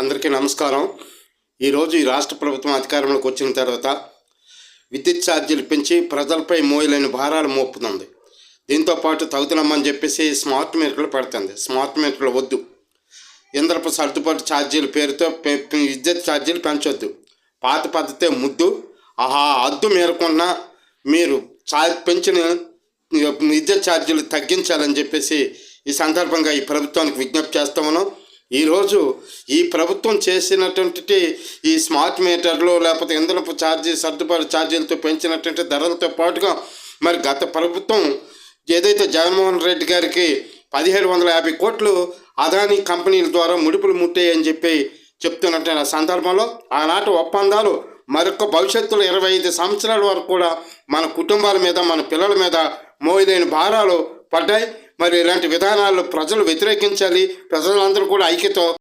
అందరికీ నమస్కారం. ఈరోజు ఈ రాష్ట్ర ప్రభుత్వం అధికారంలోకి వచ్చిన తర్వాత విద్యుత్ ఛార్జీలు పెంచి ప్రజలపై మోయలేని భారాలు మోపుతుంది. దీంతో పాటు చెప్పేసి స్మార్ట్ మీటర్లు పెడుతుంది. స్మార్ట్ మీటర్లు వద్దు. ఇంద్రపు సర్దుబాటు ఛార్జీల పేరుతో పె- విద్యుత్ ఛార్జీలు పెంచొద్దు. పాత పద్ధతే ముద్దు. ఆహా అద్దు మేరకున్న మీరు ఛార్జ్ పెంచిన విద్యుత్ ఛార్జీలు తగ్గించాలని చెప్పేసి ఈ సందర్భంగా ఈ ప్రభుత్వానికి విజ్ఞప్తి చేస్తామను ఈరోజు ఈ ప్రభుత్వం చేసినటువంటి ఈ స్మార్ట్ మీటర్లు లేకపోతే ఇంధనపు ఛార్జీ సర్దుబాటు ఛార్జీలతో పెంచినటువంటి ధరలతో పాటుగా మరి గత ప్రభుత్వం ఏదైతే జగన్మోహన్ రెడ్డి గారికి పదిహేడు వందల యాభై కోట్లు అదానీ కంపెనీల ద్వారా ముడుపులు ముట్టాయని చెప్పి చెప్తున్నట్టు సందర్భంలో ఆనాటి ఒప్పందాలు మరొక భవిష్యత్తులో ఇరవై ఐదు సంవత్సరాల వరకు కూడా మన కుటుంబాల మీద మన పిల్లల మీద మోయిదైన భారాలు పడ్డాయి. మరి ఇలాంటి విధానాలు ప్రజలు వ్యతిరేకించాలి. ప్రజలందరూ కూడా ఐక్యతో